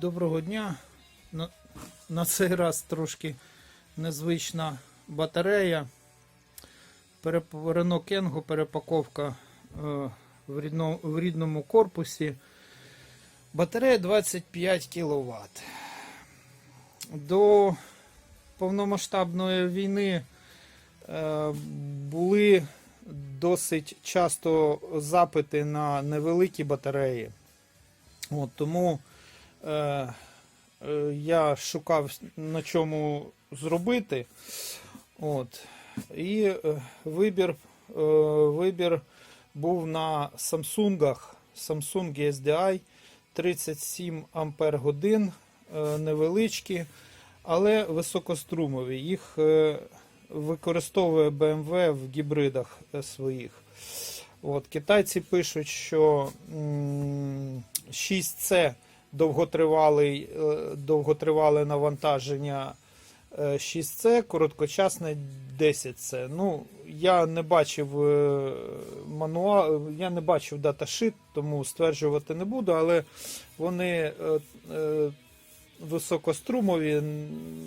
Доброго дня. На, цей раз трошки незвична батарея. Переп... Renault Кенго перепаковка е, в рідному корпусі. Батарея 25 кВт. До повномасштабної війни е, були досить часто запити на невеликі батареї. От, тому е, е, я шукав на чому зробити. От, і е, вибір, е, вибір був на Samsung, Samsung SDI 37 Ампер годин, е, невеличкі, але високострумові. Їх е, використовує BMW в гібридах е, своїх. От, китайці пишуть, що 6C довготривалий, е, довготривале навантаження е, 6C, короткочасне 10C. Ну, я не бачив е, мануал, я не бачив даташит, тому стверджувати не буду, але вони е, е, високострумові,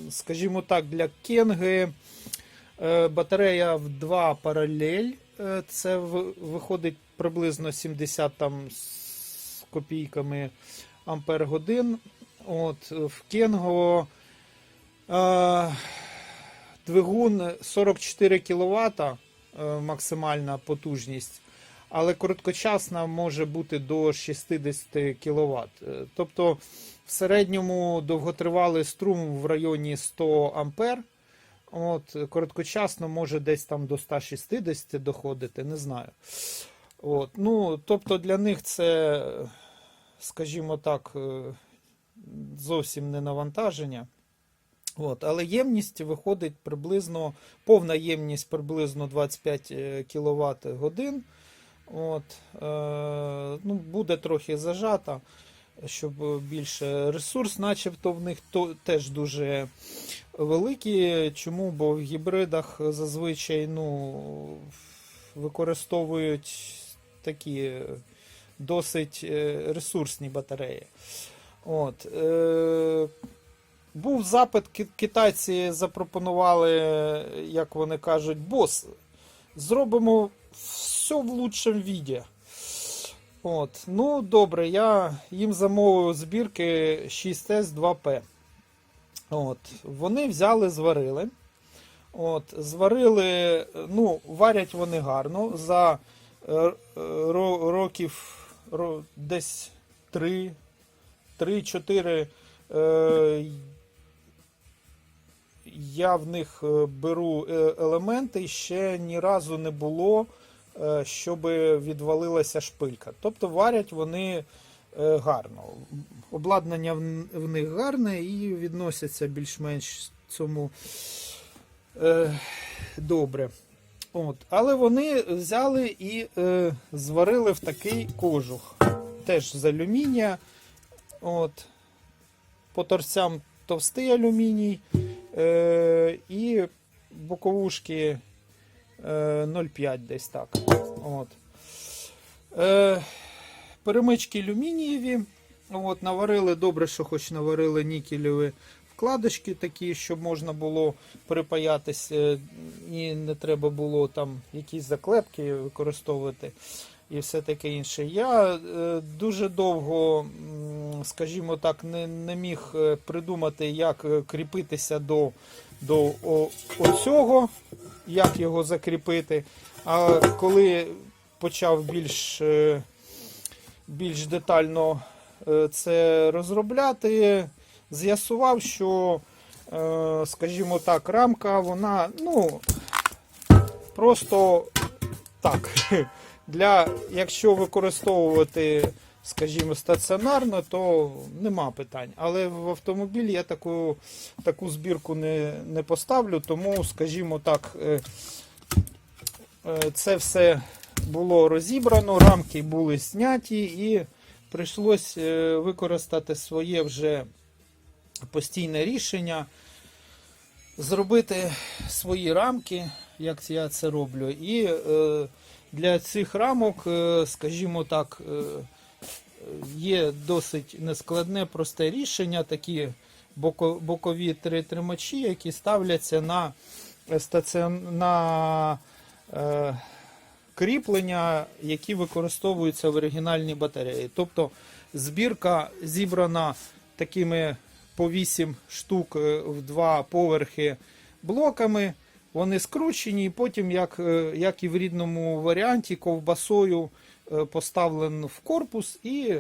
скажімо так, для Кенги. Е, Батарея в 2 паралель. Е, Це виходить приблизно 70 там з копійками ампер годин. От, в Кенго е, двигун 44 кВт максимальна потужність, але короткочасна може бути до 60 кВт. Тобто в середньому довготривалий струм в районі 100 ампер. От, короткочасно може десь там до 160 доходити, не знаю. От, ну, тобто для них це, скажімо так, е, зовсім не навантаження. От, але ємність виходить приблизно, повна ємність приблизно 25 кВт годин. От, е, ну, буде трохи зажата, щоб більше ресурс, начебто в них то, теж дуже великі. Чому? Бо в гібридах зазвичай ну, використовують такі досить е, ресурсні батареї. От, е, був запит, китайці запропонували, як вони кажуть, бос, зробимо все в лучшому віді. От, ну добре, я їм замовив збірки 6S 2P. От, вони взяли, зварили. От, зварили, ну, варять вони гарно. За е, ро- років ро- десь 3, 3-4 е, я в них е, беру е, елементи, і ще ні разу не було, щоб відвалилася шпилька. Тобто варять вони гарно. Обладнання в- них гарне і відносяться більш-менш цьому добре. От. Але вони взяли і е, зварили в такий кожух. Теж з алюмінія. От. По торцям товстий алюміній. Е, і боковушки е, 0,5 десь так. От. Е, перемички алюмінієві. От, наварили добре, що хоч наварили нікелеві вкладочки такі, щоб можна було припаятись е, і не треба було там якісь заклепки використовувати і все таке інше. Я е, дуже довго, скажімо так, не, не міг е, придумати, як кріпитися до, до оцього, як його закріпити. А коли почав більш, більш детально це розробляти, з'ясував, що, е, скажімо так, рамка, вона, ну, просто так. Для, якщо використовувати, скажімо, стаціонарно, то нема питань. Але в автомобіль я таку, таку збірку не, не поставлю, тому, скажімо так, е, е, це все було розібрано, рамки були зняті і прийшлось е, використати своє вже постійне рішення, зробити свої рамки, як я це роблю. І е, для цих рамок, е, скажімо так, е, є досить нескладне, просте рішення, такі боко- бокові три тримачі, які ставляться на, стаціон... е, кріплення, які використовуються в оригінальній батареї. Тобто збірка зібрана такими по 8 штук е, в два поверхи блоками. Вони скручені, і потім, як, е, як і в рідному варіанті, ковбасою е, поставлено в корпус і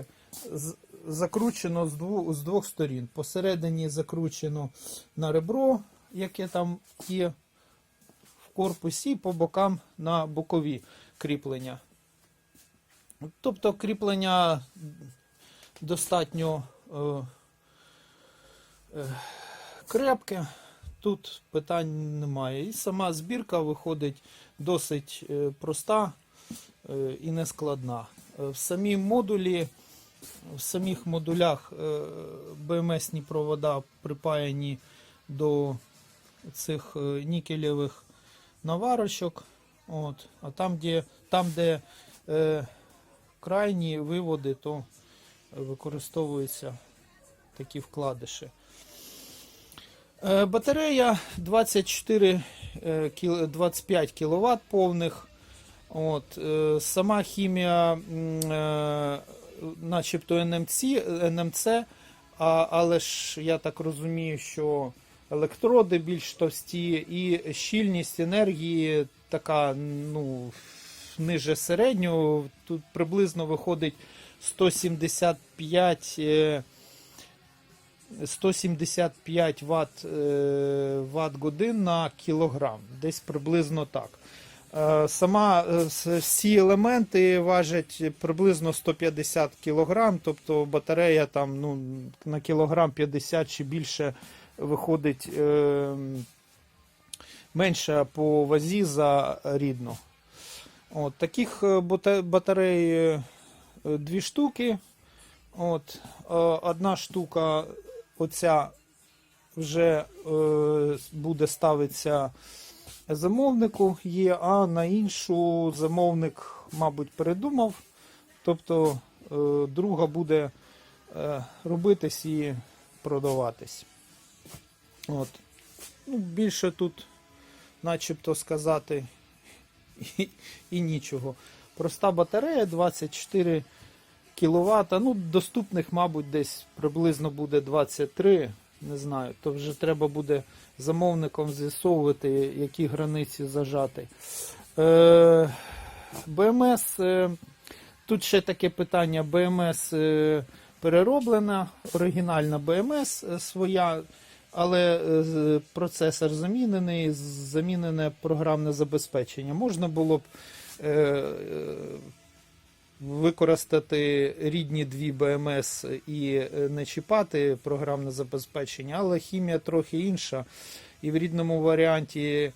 закручено з двох, з двох сторін. Посередині закручено на ребро, яке там є в корпусі, і по бокам на бокові кріплення. Тобто кріплення достатньо крепке. Тут питань немає. І сама збірка виходить досить е, проста е, і нескладна. Е, В самій модулі, в самих модулях БМСні провода припаяні до цих нікелевих наварочок. От. А там, де, там, де е, крайні виводи, то використовуються такі вкладиші. Е, Батарея 24, е, 25 кВт повних. От, е, сама хімія, е, начебто НМЦ, НМЦ але ж я так розумію, що електроди більш товсті і щільність енергії така ну, ниже середнього. Тут приблизно виходить 175 е, 175 Вт, Вт годин на кілограм. Десь приблизно так. Е, Сама е, всі елементи важать приблизно 150 кг, тобто батарея там ну, на кілограм 50 чи більше виходить е, менша по вазі за рідну. От, таких е, батарей дві штуки. От, одна штука, оця вже е, буде ставитися замовнику є, а на іншу замовник, мабуть, передумав. Тобто е, друга буде е, робитись і продаватись. От. Ну, більше тут, начебто сказати, і, і нічого. Проста батарея 24 кВт. Ну, доступних, мабуть, десь приблизно буде 23. Не знаю. То вже треба буде замовником з'ясовувати, які границі зажати. Е, БМС. Е, тут ще таке питання: БМС е, перероблена, оригінальна БМС е, своя, але е, процесор замінений, замінене програмне забезпечення. Можна було б. Е, е, використати рідні дві БМС і е, не чіпати програмне забезпечення, але хімія трохи інша. І в рідному варіанті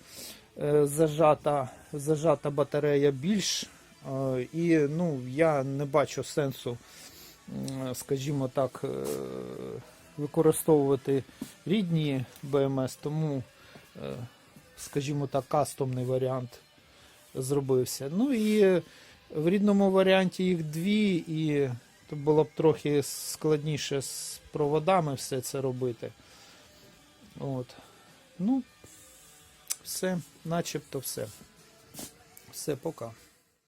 е, зажата, зажата батарея більш. е, І ну, я не бачу сенсу, скажімо так, використовувати рідні БМС, тому, скажімо так, кастомний варіант зробився. Ну і в рідному варіанті їх дві, і то було б трохи складніше з проводами все це робити. От. Ну, все, начебто все. Все, пока.